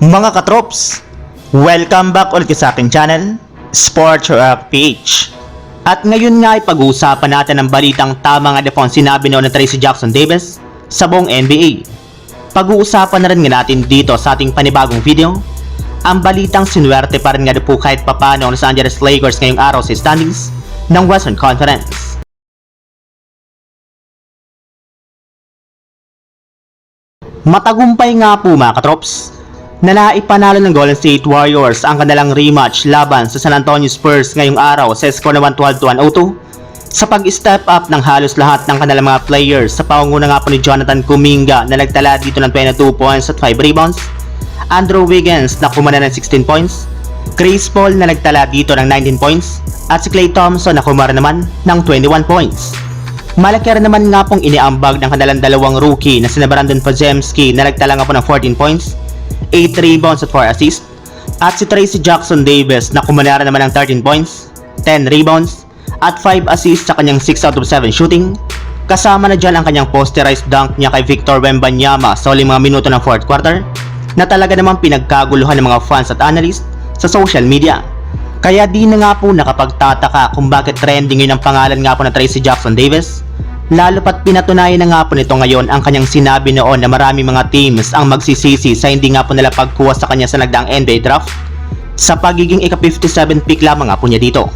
Mga katrops, welcome back ulit sa aking channel, Sports Rock PH. At ngayon nga ay pag-uusapan natin ang balitang tama nga ang sinabi noon ng Tracy Jackson Davis sa buong NBA. Pag-uusapan na rin nga natin dito sa ating panibagong video, ang balitang sinuwerte pa rin nga po kahit papano ang Los Angeles Lakers ngayong araw sa standings ng Western Conference. Matagumpay nga po mga katrops na naipanalo ng Golden State Warriors ang kanilang rematch laban sa San Antonio Spurs ngayong araw sa score na 112 to 102 sa pag-step up ng halos lahat ng kanilang mga players sa pangunguna nga po ni Jonathan Kuminga na nagtala dito ng 22 points at 5 rebounds. Andrew Wiggins na kumana ng 16 points. Chris Paul na nagtala dito ng 19 points. At si Klay Thompson na kumara naman ng 21 points. Malaki rin naman nga pong iniambag ng kanilang dalawang rookie na sina Brandon Podziemski na nagtala nga po ng 14 points, 8 rebounds at 4 assists, at si Tracy Jackson Davis na kumanara naman ng 13 points, 10 rebounds, at 5 assists sa kanyang 6 out of 7 shooting. Kasama na dyan ang kanyang posterized dunk niya kay Victor Wembanyama sa uling mga minuto ng 4th quarter na talaga namang pinagkaguluhan ng mga fans at analysts sa social media. Kaya di na nga po nakapagtataka kung bakit trending yun ang pangalan nga po na Tracy Jackson Davis. Lalo pat pinatunayan na nga po nito ngayon ang kanyang sinabi noon na marami mga teams ang magsisisi sa hindi nga po nila pagkuha sa kanya sa nagdaang NBA draft sa pagiging ika-57 pick lamang nga po niya dito.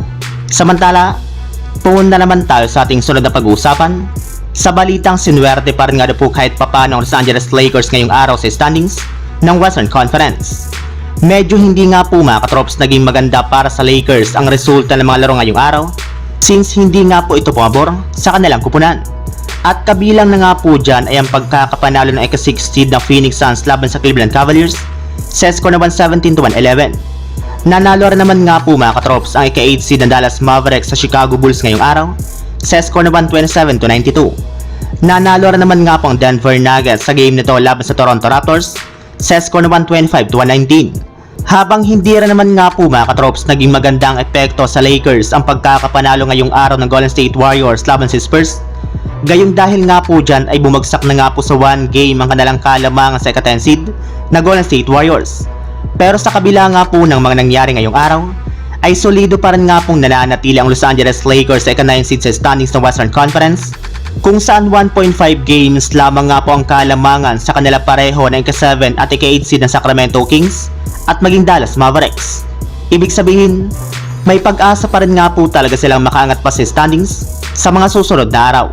Samantala, pumunta naman tayo sa ating sunod na pag-uusapan sa balitang sinuwerte pa rin nga po kahit papano ang Los Angeles Lakers ngayong araw sa standings ng Western Conference. Medyo hindi nga po mga katrops naging maganda para sa Lakers ang resulta ng mga laro ngayong araw since hindi nga po ito pumabor sa kanilang kupunan. At kabilang na nga po dyan ay ang pagkakapanalo ng ika-6 seed ng Phoenix Suns laban sa Cleveland Cavaliers sa na 117 to 111. Nanalo rin naman nga po mga katrops ang ika-8 seed ng Dallas Mavericks sa Chicago Bulls ngayong araw sa na 127 to 92. Nanalo rin naman nga po ang Denver Nuggets sa game nito laban sa Toronto Raptors sa na 125 to 119. Habang hindi rin naman nga po mga katrops naging magandang epekto sa Lakers ang pagkakapanalo ngayong araw ng Golden State Warriors laban sa Spurs, gayong dahil nga po dyan ay bumagsak na nga po sa one game ang kanilang kalamangan sa ika-10 seed na Golden State Warriors. Pero sa kabila nga po ng mga nangyari ngayong araw, ay solido pa rin nga pong nananatili ang Los Angeles Lakers sa ika-9 seed sa standings ng Western Conference kung saan 1.5 games lamang nga po ang kalamangan sa kanila pareho ng ika-7 at ika-8 seed ng Sacramento Kings at maging Dallas Mavericks. Ibig sabihin, may pag-asa pa rin nga po talaga silang makaangat pa sa standings sa mga susunod na araw.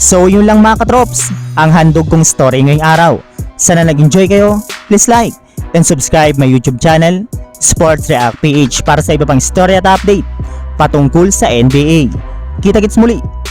So yun lang mga katrops, ang handog kong story ngayong araw. Sana nag-enjoy kayo, please like and subscribe my YouTube channel, Sports React PH para sa iba pang story at update patungkol sa NBA. Kita-kits muli